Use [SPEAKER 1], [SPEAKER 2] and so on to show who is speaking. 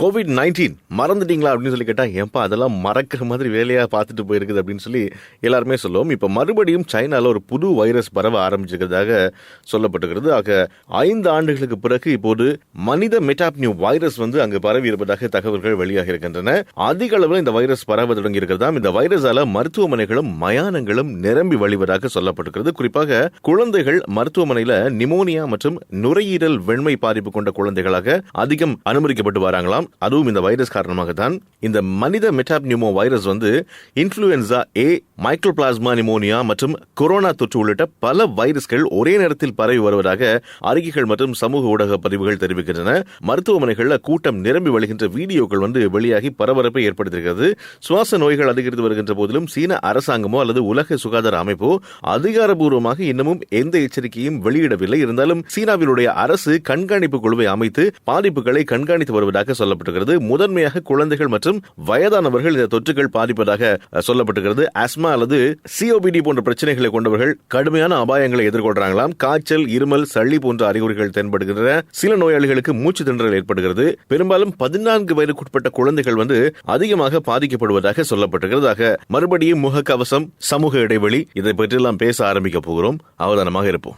[SPEAKER 1] Covid nineteen மறந்துட்டீங்களா அப்படின்னு சொல்லி கேட்டால் ஏன்பா அதெல்லாம் மறக்கிற மாதிரி வேலையாக பார்த்துட்டு போயிருக்குது அப்படின்னு சொல்லி எல்லாருமே சொல்லுவோம். இப்போ மறுபடியும் சைனாவில் ஒரு புது வைரஸ் பரவ ஆரம்பிச்சிருக்கிறதாக சொல்லப்பட்டுகிறது ஆக ஐந்து ஆண்டுகளுக்கு பிறகு இப்போது மனித மெட்டாப்னியூ வைரஸ் வந்து அங்கு பரவி இருப்பதாக தகவல்கள் வெளியாக இருக்கின்றன. அதிக அளவில் இந்த வைரஸ் பரவ தொடங்கி இருக்கிறதாம் இந்த வைரஸால மருத்துவமனைகளும் மயானங்களும் நிரம்பி வழிவதாக சொல்லப்பட்டிருக்கிறது. குறிப்பாக குழந்தைகள் மருத்துவமனையில் நிமோனியா மற்றும் நுரையீரல் வெண்மை பாதிப்பு கொண்ட குழந்தைகளாக அதிகம் அனுமதிக்கப்பட்டு வராங்களாம். அதுவும் இந்த வைரஸ் காரணமாக தான் இந்த மனித மெட்டாப்னியூமோ வைரஸ் வந்து இன்ஃப்ளூயன்சா ஏ மைக்ரோபிளாஸ்மா நிமோனியா மற்றும் கொரோனா தொற்று உள்ளிட்ட பல வைரஸ்கள் ஒரே நேரத்தில் பரவி வருவதாக அறிக்கைகள் மற்றும் சமூக ஊடக பதிவுகள் தெரிவிக்கின்றன. மருத்துவமனைகளில் கூட்டம் நிரம்பி வழிகின்ற வீடியோக்கள் வந்து வெளியாகி பரபரப்பை ஏற்படுத்தியிருக்கிறது. சுவாச நோய்கள் அதிகரித்து வருகின்ற போதிலும் சீன அரசாங்கமோ அல்லது உலக சுகாதார அமைப்போ அதிகாரப்பூர்வமாக இன்னமும் எந்த எச்சரிக்கையும் வெளியிடவில்லை. இருந்தாலும் சீனாவினுடைய அரசு கண்காணிப்பு குழுவை அமைத்து பாதிப்புகளை கண்காணித்து வருவதாக சொல்ல சொல்லப்பட்டிருக்கிறது. முதன்மையாக குழந்தைகள் மற்றும் வயதானவர்கள் இந்த தொற்றுகள் பாதிப்பதாக அஹ், சொல்லப்பட்டிருக்கிறது. அல்லது சிஓபிடி போன்ற பிரச்சனைகளை கொண்டவர்கள் கடுமையான அபாயங்களை எதிர்கொள்றாங்களாம். காய்ச்சல் இருமல் சளி போன்ற அறிகுறிகள் தென்படுகின்றன. சில நோயாளிகளுக்கு மூச்சு திணறல் ஏற்படுகிறது. பெரும்பாலும் பதினான்கு வயதுக்குட்பட்ட குழந்தைகள் வந்து அதிகமாக பாதிக்கப்படுவதாக சொல்லப்பட்டிருக்கிறது மறுபடியும் முகக்கவசம் சமூக இடைவெளி இதை பற்றியெல்லாம் பேச ஆரம்பிக்க போகிறோம். அவதானமாக இருப்போம்.